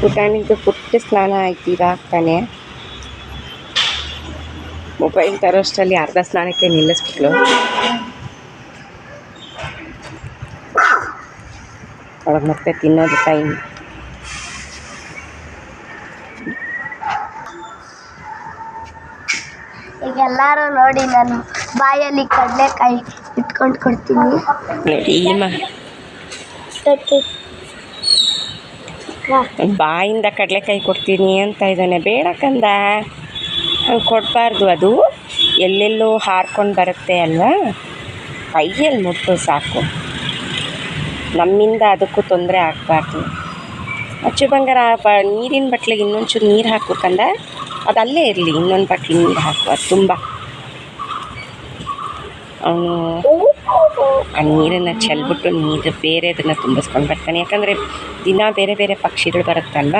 ಪುಟಾಣಿದು ಪುಟ್ಟ ಸ್ನಾನ ಆಯ್ತು ಇವಾಗ ತಾನೇ ಮೊಬೈಲ್ ತರೋಷ್ಟರಲ್ಲಿ ಅರ್ಧ ಸ್ನಾನಕ್ಕೆ ನಿಲ್ಲಿಸ್ಬಿಟ್ಲು ಒಳಗೆ ಮತ್ತೆ ತಿನ್ನೋದು ಟೈಮ್ ಈಗ ಎಲ್ಲರೂ ನೋಡಿ ನಾನು ಬಾಯಲ್ಲಿ ಕಡಲೆಕಾಯಿ ಇಟ್ಕೊಂಡು ಕೊಡ್ತೀನಿ. ಬಾಯಿಂದ ಕಡಲೆಕಾಯಿ ಕೊಡ್ತೀನಿ ಅಂತ ಇದ್ದಾನೆ. ಬೇಡ ಕಂದ. ಕೊಡಬಾರ್ದು ಅದು. ಎಲ್ಲೆಲ್ಲೋ ಹಾರ್ಕೊಂಡು ಬರುತ್ತೆ ಅಲ್ವಾ? ಕೈಯಲ್ಲಿ ಮುಟ್ಟು ಸಾಕು. ನಮ್ಮಿಂದ ಅದಕ್ಕೂ ತೊಂದರೆ ಆಗಬಾರ್ದು. ಅಚ್ಚು ಬಂಗಾರ, ಬ, ನೀರಿನ ಬಟ್ಲಿಗೆ ಇನ್ನೊಂಚೂರು ನೀರು ಹಾಕು ಕಂದ. ಅದು ಅಲ್ಲೇ ಇರಲಿ. ಇನ್ನೊಂದು ಬಟ್ಲು ನೀರು ಹಾಕು. ಅದು ತುಂಬ. ಅವನು ಆ ನೀರನ್ನು ಚೆಲ್ಬಿಟ್ಟು ನೀರು ಬೇರೆ ಅದನ್ನು ತುಂಬಿಸ್ಕೊಂಡು ಬರ್ತಾನೆ. ಯಾಕಂದರೆ ದಿನ ಬೇರೆ ಬೇರೆ ಪಕ್ಷಿಗಳು ಬರುತ್ತಲ್ವ?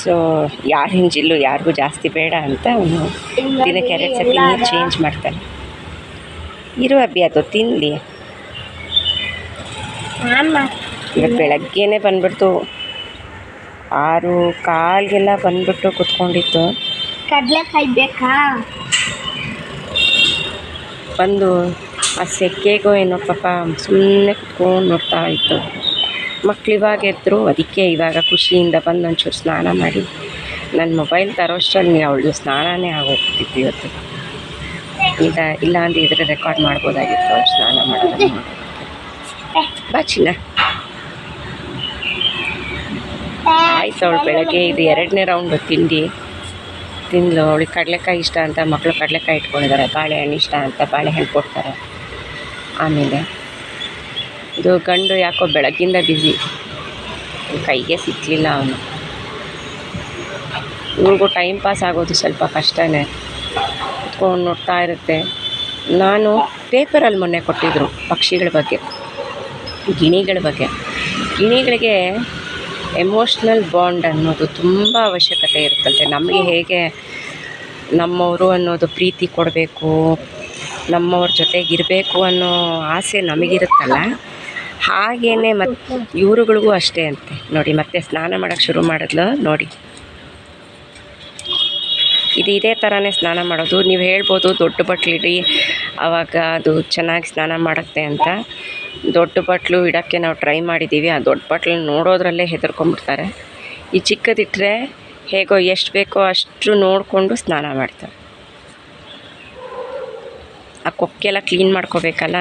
ಸೊ ಯಾರಿನ ಜಿಲ್ಲು ಯಾರಿಗೂ ಜಾಸ್ತಿ ಬೇಡ ಅಂತ ಅವನು ದಿನಕ್ಕೆ ಎರಡು ಸತಿ ನೀರು ಚೇಂಜ್ ಮಾಡ್ತಾನೆ. ಇರು ಅಬ್ಬಿ ಅದು ತಿನ್ನಲಿ ಇವತ್ತು ಬೆಳಗ್ಗೆನೇ ಬಂದ್ಬಿಡ್ತು. ಆರು ಕಾಲ್ಗೆಲ್ಲ ಬಂದ್ಬಿಟ್ಟು ಕುತ್ಕೊಂಡಿತ್ತು. ಕಡಲೆಕಾಯಿ ಬೇಕಾ? ಬಂದು ಆ ಸೆಕೆಗೋ ಏನೋ ಪಾಪ ಸುಮ್ಮನೆ ಕುತ್ಕೊಂಡು ನೋಡ್ತಾ ಇತ್ತು ಮಕ್ಳು ಇವಾಗ ಎದ್ರು ಅದಕ್ಕೆ ಇವಾಗ ಖುಷಿಯಿಂದ ಬಂದು ಒಂಚೂರು ಸ್ನಾನ ಮಾಡಿ ನನ್ನ ಮೊಬೈಲ್ ತರೋಷ್ಟರಲ್ಲಿ ಅವಳು ಸ್ನಾನನೇ ಆಗೋಗ್ತಿತ್ತು ಇವತ್ತು ಈಗ ಇಲ್ಲ ಅಂದ್ರೆ ಇದ್ರೆ ರೆಕಾರ್ಡ್ ಮಾಡ್ಬೋದಾಗಿತ್ತು ಅವಳು ಸ್ನಾನ ಮಾಡೋದು ಬಾ ಚಿನ್ನ ಆಯ್ತು ಅವಳು ಬೆಳಗ್ಗೆ ಇದು ಎರಡನೇ ರೌಂಡು ತಿಂಡಿ. ತಿಂದು ಅವಳಿಗೆ ಕಡಲೆಕಾಯಿ ಇಷ್ಟ ಅಂತ ಮಕ್ಕಳು ಕಡಲೆಕಾಯಿ ಇಟ್ಕೊಂಡಿದ್ದಾರೆ ಬಾಳೆಹಣ್ಣು ಇಷ್ಟ ಅಂತ ಬಾಳೆಹಣ್ಣು ಕೊಡ್ತಾರೆ. ಆಮೇಲೆ ಇದು ಗಂಡು ಯಾಕೋ ಬೆಳಗ್ಗಿಂದ ಬಿಸಿ. ಕೈಗೆ ಸಿಕ್ಕಲಿಲ್ಲ ಅವನು. ಇವ್ರಿಗೂ ಟೈಮ್ ಪಾಸ್ ಆಗೋದು ಸ್ವಲ್ಪ ಕಷ್ಟನೇ. ಕುತ್ಕೊಂಡು ನೋಡ್ತಾ ಇರುತ್ತೆ. ನಾನು ಪೇಪರಲ್ಲಿ ಮೊನ್ನೆ ಕೊಟ್ಟಿದ್ದರು ಪಕ್ಷಿಗಳ ಬಗ್ಗೆ, ಗಿಣಿಗಳ ಬಗ್ಗೆ. ಗಿಣಿಗಳಿಗೆ ಎಮೋಷ್ನಲ್ ಬಾಂಡ್ ಅನ್ನೋದು ತುಂಬ ಅವಶ್ಯಕತೆ ಇರುತ್ತಂತೆ. ನಮಗೆ ಹೇಗೆ ನಮ್ಮವರು ಅನ್ನೋದು ಪ್ರೀತಿ ಕೊಡಬೇಕು ನಮ್ಮವ್ರ ಜೊತೆಗಿರಬೇಕು ಅನ್ನೋ ಆಸೆ ನಮಗಿರುತ್ತಲ್ಲ? ಹಾಗೇ ಮತ್ತು ಇವರುಗಳಿಗೂ ಅಷ್ಟೇ ಅಂತೆ. ನೋಡಿ, ಮತ್ತೆ ಸ್ನಾನ ಮಾಡೋಕ್ಕೆ ಶುರು ಮಾಡಿದ್ಲು, ನೋಡಿ. ಇದು ಇದೇ ಥರನೇ ಸ್ನಾನ ಮಾಡೋದು. ನೀವು ಹೇಳ್ಬೋದು ದೊಡ್ಡ ಬಟ್ಲಿಡಿ ಆವಾಗ ಅದು ಚೆನ್ನಾಗಿ ಸ್ನಾನ ಮಾಡುತ್ತೆ ಅಂತ. ದೊಡ್ಡ ಬಟ್ಲು ಇಡೋಕ್ಕೆ ನಾವು ಟ್ರೈ ಮಾಡಿದ್ದೀವಿ ಆ ದೊಡ್ಡ ಬಟ್ಲು ನೋಡೋದ್ರಲ್ಲೇ ಹೆದರ್ಕೊಂಡ್ಬಿಡ್ತಾರೆ ಈ ಚಿಕ್ಕದಿಟ್ಟರೆ ಹೇಗೋ, ಎಷ್ಟು ಬೇಕೋ ಅಷ್ಟು ನೋಡಿಕೊಂಡು ಸ್ನಾನ ಮಾಡ್ತಾರೆ. ಆ ಕೊಕ್ಕೆಲ್ಲ ಕ್ಲೀನ್ ಮಾಡ್ಕೋಬೇಕಲ್ಲ?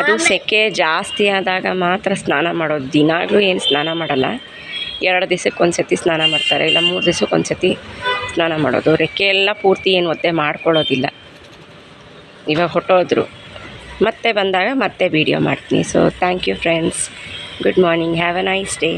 ಅದು ಸೆಕೆ ಜಾಸ್ತಿ ಆದಾಗ ಮಾತ್ರ ಸ್ನಾನ ಮಾಡೋದು. ದಿನಾಗಲೂ ಏನು ಸ್ನಾನ ಮಾಡಲ್ಲ. ಎರಡು ದಿವಸಕ್ಕೆ ಒಂದು ಸತಿ ಸ್ನಾನ ಮಾಡ್ತಾರೆ. ಇಲ್ಲ ಮೂರು ದಿವ್ಸಕ್ಕೆ ಒಂದು ಸತಿ ಸ್ನಾನ ಮಾಡೋದು. ರೆಕ್ಕೆ ಎಲ್ಲ ಪೂರ್ತಿ ಏನು ಒದ್ದೆ ಮಾಡ್ಕೊಳ್ಳೋದಿಲ್ಲ. ಇವಾಗ ಹೊಟ್ಟೋದ್ರು. ಮತ್ತೆ ಬಂದಾಗ ಮತ್ತೆ ವೀಡಿಯೋ ಮಾಡ್ತೀನಿ. So thank you friends good morning have a nice day